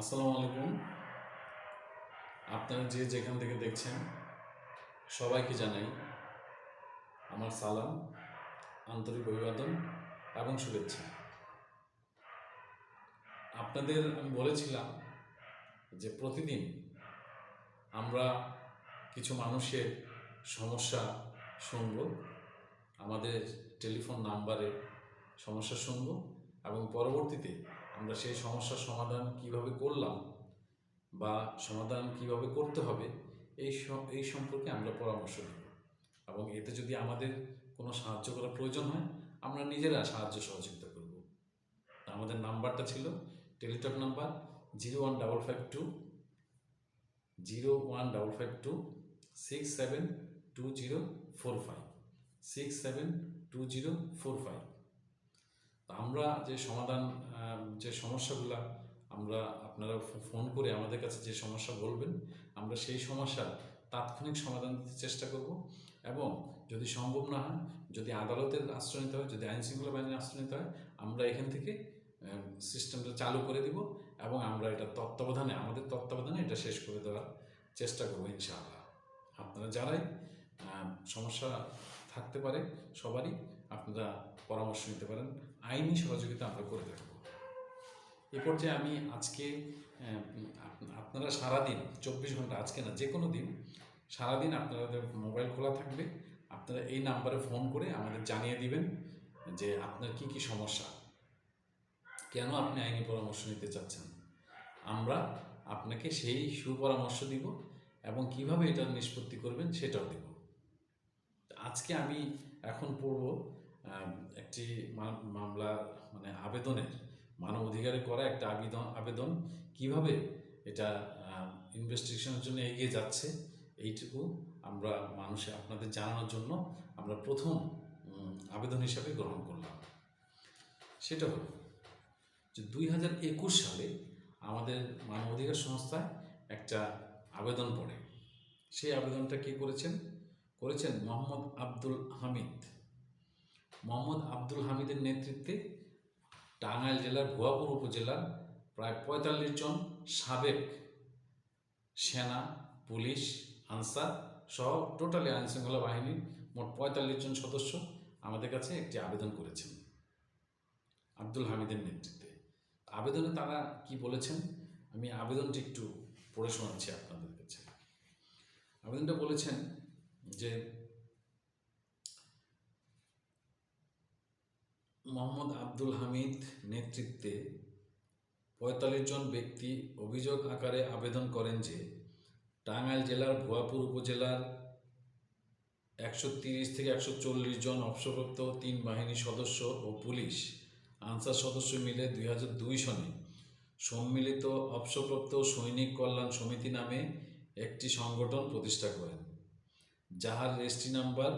আসসালামু আলাইকুম। আপনারা যে যেখান থেকে দেখছেন, সবাইকে জানাই আমার সালাম, আন্তরিক অভিবাদন এবং শুভেচ্ছা। আপনাদের আমি বলেছিলাম যে প্রতিদিন আমরা কিছু মানুষের সমস্যা শুনব, আমাদের টেলিফোন নাম্বারে সমস্যা শুনব এবং পরবর্তীতে আমরা সেই সমস্যার সমাধান কীভাবে করলাম বা সমাধান কীভাবে করতে হবে, এই এই সম্পর্কে আমরা পরামর্শ দেব এবং এতে যদি আমাদের কোনো সাহায্য করার প্রয়োজন হয়, আমরা নিজেরা সাহায্য সহযোগিতা করব। আমাদের নাম্বারটা ছিল, Teletalk number zero one double five two, zero one double five two, six seven two zero four five, six seven two zero four five. তা আমরা যে সমাধান যে সমস্যাগুলা আমরা আপনারা ফোন করে আমাদের কাছে যে সমস্যা বলবেন, আমরা সেই সমস্যার তাৎক্ষণিক সমাধান দিতে চেষ্টা করব। এবং যদি সম্ভব না হয়, যদি আদালতের আশ্রয় নিতে হয়, যদি আইন শৃঙ্খলা বাহিনীর আশ্রয় নিতে হয়, আমরা এখান থেকে সিস্টেমটা চালু করে দিব এবং আমরা এটা তত্ত্বাবধানে, আমাদের তত্ত্বাবধানে এটা শেষ করে দেওয়ার চেষ্টা করব ইনশাআল্লাহ। আপনারা যারাই সমস্যা থাকতে পারে সবারই। আপনারা পরামর্শ নিতে পারেন। আইনি সহযোগিতা আমরা করে থাকব এ পর্যায়ে আমি আজকে আপনারা সারাদিন, চব্বিশ ঘণ্টা, আজকে না যে কোনো দিন, সারাদিন আপনাদের মোবাইল খোলা থাকবে। আপনারা এই নাম্বারে ফোন করে আমাদের জানিয়ে দিবেন যে আপনার কি কি সমস্যা। কেন আপনি আইনি পরামর্শ নিতে চাচ্ছেন? আমরা আপনাকে সেই সুপরামর্শ দিব এবং কীভাবে এটার নিষ্পত্তি করবেন সেটাও দেব। আজকে আমি এখন পড়ব একটি মামলা মানে আবেদনের মানব অধিকারে করা একটা আবেদন আবেদন। কীভাবে এটা ইনভেস্টিগেশনের জন্য এগিয়ে যাচ্ছে, এইটুকু আমরা মানুষে, আপনাদের জানানোর জন্য আমরা প্রথম আবেদন হিসাবে গ্রহণ করলাম। সেটা হলো যে দুই হাজার একুশ সালে আমাদের মানবাধিকার সংস্থায় একটা আবেদন পড়ে। সেই আবেদনটা কে করেছেন? করেছেন মোহাম্মদ আব্দুল হামিদ। মোহাম্মদ আব্দুল হামিদের নেতৃত্বে টাঙ্গাইল জেলার ভুয়াপুর উপজেলার প্রায় পঁয়তাল্লিশ জন সাবেক সেনা, পুলিশ, আনসার সহ টোটালি আইনশৃঙ্খলা বাহিনীর মোট পঁয়তাল্লিশ জন সদস্য আমাদের কাছে একটি আবেদন করেছেন আব্দুল হামিদের নেতৃত্বে। আবেদনে তারা কি বলেছেন? আমি আবেদনটি একটু পড়ে শোনাচ্ছি আপনাদের কাছে। আবেদনটা বলেছেন যে মোহাম্মদ আব্দুল হামিদ নেতৃত্বে পঁয়তাল্লিশ জন ব্যক্তি অভিযোগ আকারে আবেদন করেন যে টাঙ্গাইল জেলার ভুয়াপুর উপজেলার একশো তিরিশ থেকে একশো চল্লিশ জন অবসরপ্রাপ্ত তিন বাহিনীর সদস্য ও পুলিশ আনসার সদস্য মিলে দুই হাজার দুই সনে সম্মিলিত অবসরপ্রাপ্ত সৈনিক কল্যাণ সমিতি নামে একটি সংগঠন প্রতিষ্ঠা করেন, যাহার রেজিস্ট্রি নাম্বার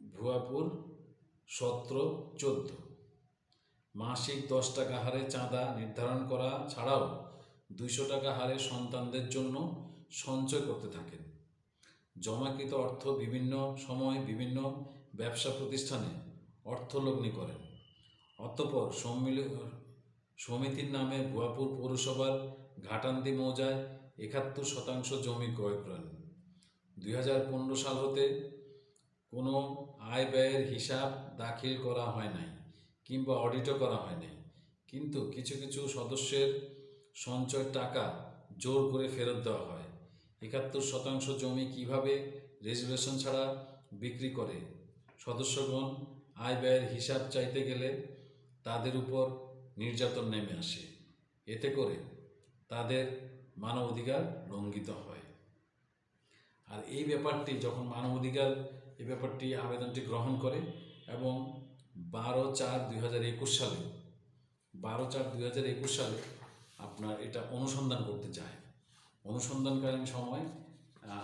ভুয়াপুর সতেরো, চোদ্দ। মাসিক দশ টাকা হারে চাঁদা নির্ধারণ করা ছাড়াও দুইশো টাকা হারে সন্তানদের জন্য সঞ্চয় করতে থাকেন। জমাকৃত অর্থ বিভিন্ন সময় বিভিন্ন ব্যবসা প্রতিষ্ঠানে অর্থলগ্নি করেন। অতঃপর সম্মিলিত সমিতির নামে ভুয়াপুর পৌরসভার ঘাটান্দি মৌজায় একাত্তর শতাংশ জমি ক্রয় করেন। দুই হাজার পনেরো সাল হতে কোনো আয় ব্যয়ের হিসাব দাখিল করা হয় নাই কিংবা অডিটও করা হয় নাই। কিন্তু কিছু কিছু সদস্যের সঞ্চয় টাকা জোর করে ফেরত দেওয়া হয়। একাত্তর শতাংশ জমি কীভাবে রেজুলেশন ছাড়া বিক্রি করে? সদস্যগণ আয় ব্যয়ের হিসাব চাইতে গেলে তাদের উপর নির্যাতন নেমে আসে। এতে করে তাদের মানবাধিকার লঙ্ঘিত হয়। আর এই ব্যাপারটি যখন মানবাধিকার এই ব্যাপারটি আবেদনটি গ্রহণ করে এবং বারো চার দুই হাজার একুশ সালে, বারো চার দুই হাজার একুশ সালে আপনার এটা অনুসন্ধান করতে চায়। অনুসন্ধানকালীন সময়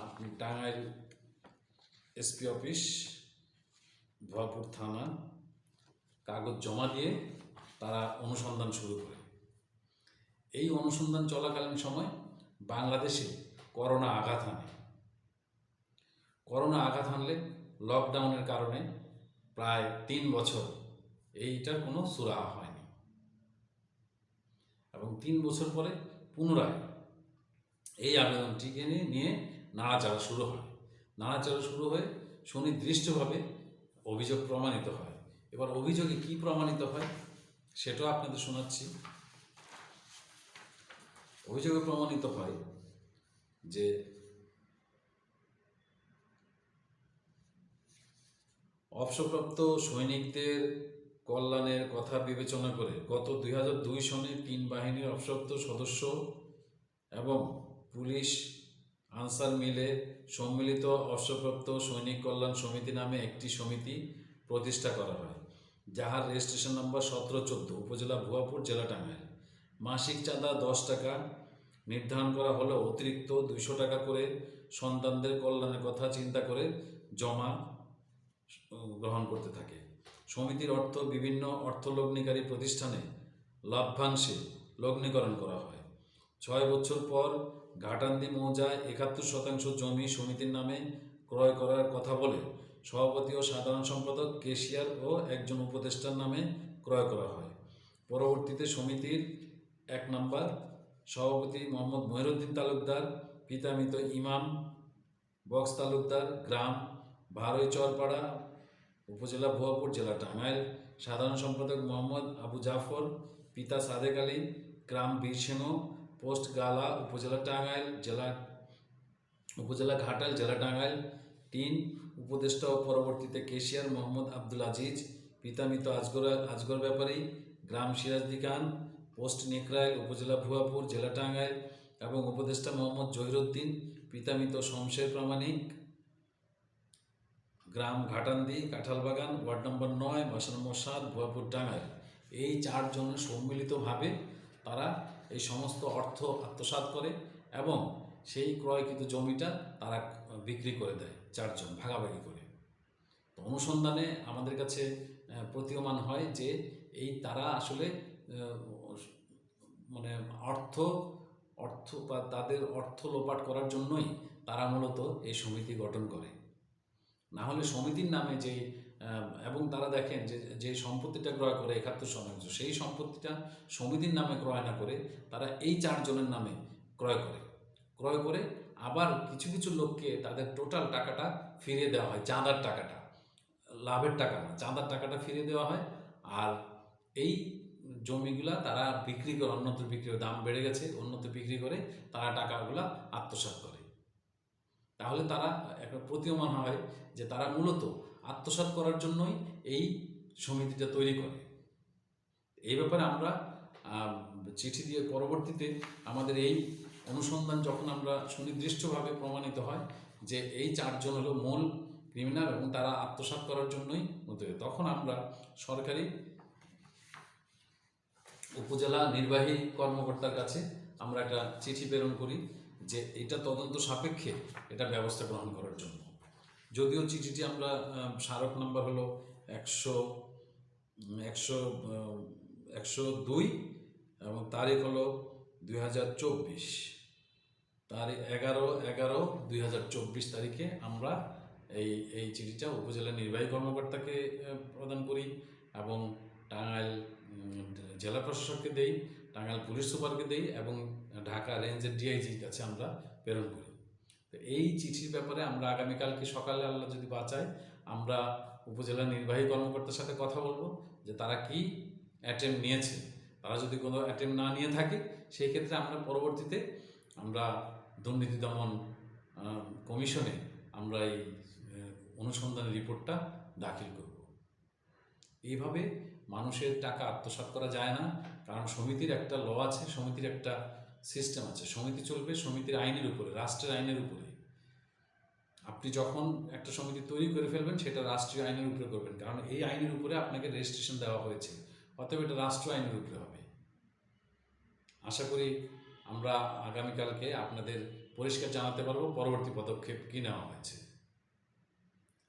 আপনি টাঙ্গাইল এসপি অফিস ভুয়াপুর থানা, কাগজ জমা দিয়ে তারা অনুসন্ধান শুরু করে। এই অনুসন্ধান চলাকালীন সময় বাংলাদেশে করোনা আঘাত হানে। করোনা আঘাত হানলে লকডাউনের কারণে প্রায় তিন বছর এইটার কোনো সুরাহা হয়নি। এবং তিন বছর পরে পুনরায় এই আবেদনটিকে নিয়ে নিয়ে নাড়াচাড়া শুরু হয়। নাড়াচাড়া শুরু হয়ে সুনির্দিষ্টভাবে অভিযোগ প্রমাণিত হয়। এবার অভিযোগে কি প্রমাণিত হয় সেটাও আপনাদের শোনাচ্ছি। অভিযোগে প্রমাণিত হয় যে অবসরপ্রাপ্ত সৈনিকদের কল্যাণের কথা বিবেচনা করে গত দুই হাজার দুই সনে তিন বাহিনীর অবসরপ্রাপ্ত সদস্য এবং পুলিশ আনসার মিলে সম্মিলিত অবসরপ্রাপ্ত সৈনিক কল্যাণ সমিতি নামে একটি সমিতি প্রতিষ্ঠা করা হয়, যাহার রেজিস্ট্রেশন নম্বর সতেরো চোদ্দ, উপজেলা ভুয়াপুর, জেলা টাঙ্গাইল। মাসিক চাঁদা দশ টাকা নির্ধারণ করা হলেও অতিরিক্ত দুইশো টাকা করে সন্তানদের কল্যাণের কথা চিন্তা করে জমা গ্রহণ করতে থাকে। সমিতির অর্থ বিভিন্ন অর্থলগ্নিকারী প্রতিষ্ঠানে লাভ্যাংশে লগ্নিকরণ করা হয়। ছয় বছর পর ঘাটান্দি মৌজায় একাত্তর শতাংশ জমি সমিতির নামে ক্রয় করার কথা বলে সভাপতি ও সাধারণ সম্পাদক, কেশিয়ার ও একজন উপদেষ্টার নামে ক্রয় করা হয়। পরবর্তীতে সমিতির এক নম্বর সভাপতি মোহাম্মদ মহিরুদ্দিন তালুকদার, পিতামিত ইমাম, বক্স তালুকদার, গ্রাম ভারই চরপাড়া, উপজেলা ভুয়াপুর, জেলা টাঙ্গাইল। সাধারণ সম্পাদক মোহাম্মদ আবু জাফর, পিতা সাদেক আলী, গ্রাম বীরসেনো পোস্ট গালা, উপজেলা টাঙ্গাইল, জেলা, উপজেলা ঘাটাল, জেলা টাঙ্গাইল। তিন, উপদেষ্টা ও পরবর্তীতে কেশিয়ার মোহাম্মদ আব্দুল আজিজ পিতামিত আজগর আজগর ব্যাপারী, গ্রাম সিরাজদি খান, পোস্ট নেকরাইল উপজেলা ভুয়াপুর, জেলা টাঙ্গাইল এবং উপদেষ্টা মোহাম্মদ জহিরুদ্দিন পিতামিত শমশের প্রামাণিক। গ্রাম ঘাটান্দি কাঁঠালবাগান ওয়ার্ড নম্বর নয় বাসা নম্বর সাত, ভুয়াপুর টাঙ্গাইল এই চারজন সম্মিলিতভাবে তারা এই সমস্ত অর্থ আত্মসাৎ করে এবং সেই ক্রয়কৃত জমিটা তারা বিক্রি করে দেয় চারজন, ভাগাভাগি করে। তো অনুসন্ধানে আমাদের কাছে প্রতীয়মান হয় যে এই তারা আসলে মানে অর্থ অর্থ বা তাদের অর্থ লোপাট করার জন্যই তারা মূলত এই সমিতি গঠন করে। না হলে সমিতির নামে যে এবং তারা দেখেন যে যে সম্পত্তিটা ক্রয় করে একাত্তর শতাংশ, সেই সম্পত্তিটা সমিতির নামে ক্রয় না করে তারা এই চারজনের নামে ক্রয় করে। ক্রয় করে আবার কিছু কিছু লোককে তাদের টোটাল টাকাটা ফিরিয়ে দেওয়া হয়, চাঁদার টাকাটা, লাভের টাকা না চাঁদার টাকাটা ফিরিয়ে দেওয়া হয় আর এই জমিগুলা তারা বিক্রি করে, অন্যত্র বিক্রি দাম বেড়ে গেছে, অন্যত্র বিক্রি করে তারা টাকাগুলা আত্মসাৎ করে। তাহলে তারা একটা প্রতীয়মান হয় যে তারা মূলত আত্মসাৎ করার জন্যই এই সমিতিটা তৈরি করে। এই ব্যাপারে আমরা চিঠি দিয়ে পরবর্তীতে আমাদের এই অনুসন্ধান যখন আমরা সুনির্দিষ্টভাবে প্রমাণিত হয় যে এই চারজন হলো মূল ক্রিমিনাল এবং তারা আত্মসাৎ করার জন্যই মতো তখন আমরা সরকারি উপজেলা নির্বাহী কর্মকর্তার কাছে আমরা একটা চিঠি প্রেরণ করি যে এটা তদন্ত সাপেক্ষে এটা ব্যবস্থা গ্রহণ করার জন্য। যদিও চিঠিটি আমরা স্মারক নাম্বার হলো একশো একশো একশো দুই এবং তারিখ হলো দুই হাজার চব্বিশ। তারিখ এগারো এগারো দুই হাজার চব্বিশ তারিখে আমরা এই এই চিঠিটা উপজেলা নির্বাহী কর্মকর্তাকে প্রদান করি এবং টাঙ্গাইল জেলা প্রশাসককে দেই, টাঙ্গাইল পুলিশ সুপারকে দেই এবং ঢাকা রেঞ্জের ডিআইজির কাছে আমরা প্রেরণ করি। তো এই চিঠির ব্যাপারে আমরা আগামীকালকে সকালে আল্লাহ যদি বাঁচায়, আমরা উপজেলা নির্বাহী কর্মকর্তার সাথে কথা বলব যে তারা কি অ্যাটেম্প নিয়েছে। তারা যদি কোনো অ্যাটেম্প না নিয়ে থাকে, সেই ক্ষেত্রে আমরা পরবর্তীতে আমরা দুর্নীতি দমন কমিশনে আমরা এই অনুসন্ধানের রিপোর্টটা দাখিল করব। এইভাবে মানুষের টাকা আত্মসাৎ করা যায় না, কারণ সমিতির একটা ল আছে, সমিতির একটা সিস্টেম আছে। সমিতি চলবে, সমিতির আইনের উপরে, রাষ্ট্রের আইনের উপরে। আপনি যখন একটা সমিতি তৈরি করে ফেলবেন, সেটা রাষ্ট্রীয় আইনের উপরে করবেন। কারণ এই আইনের উপরে আপনাকে রেজিস্ট্রেশন দেওয়া হয়েছে। অতএব এটা রাষ্ট্র আইনের উপরে হবে। আশা করি আমরা আগামীকালকে আপনাদের পরিষ্কার জানাতে পারব পরবর্তী পদক্ষেপ কী নেওয়া হয়েছে।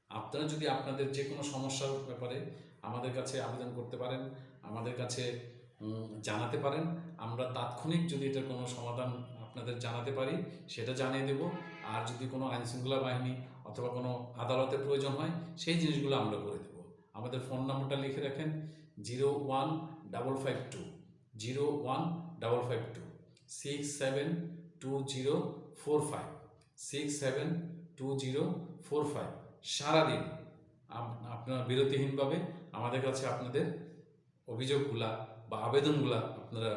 আপনারা যদি আপনাদের যে কোনো সমস্যার ব্যাপারে আমাদের কাছে আবেদন করতে পারেন, আমাদের কাছে জানাতে পারেন। আমরা তাৎক্ষণিক যদি এটার কোনো সমাধান আপনাদের জানাতে পারি, সেটা জানিয়ে দেব। আর যদি কোনো আইনশৃঙ্খলা বাহিনী অথবা কোনো আদালতের প্রয়োজন হয়, সেই জিনিসগুলো আমরা করে দেব। আমাদের ফোন নম্বরটা লিখে রাখেন, zero one double five two, zero one double five two, six seven two zero four five, six seven two zero four five. সারাদিন আপ- আপনারা বিরতিহীনভাবে আমাদের কাছে আপনাদের অভিযোগগুলা বা আবেদনগুলা আপনারা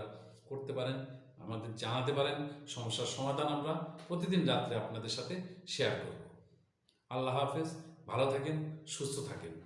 করতে পারেন, আমাদের জানাতে পারেন, সমস্যার সমাধান আমরা প্রতিদিন রাত্রে আপনাদের সাথে শেয়ার করব। আল্লাহ হাফেজ, ভালো থাকেন, সুস্থ থাকেন।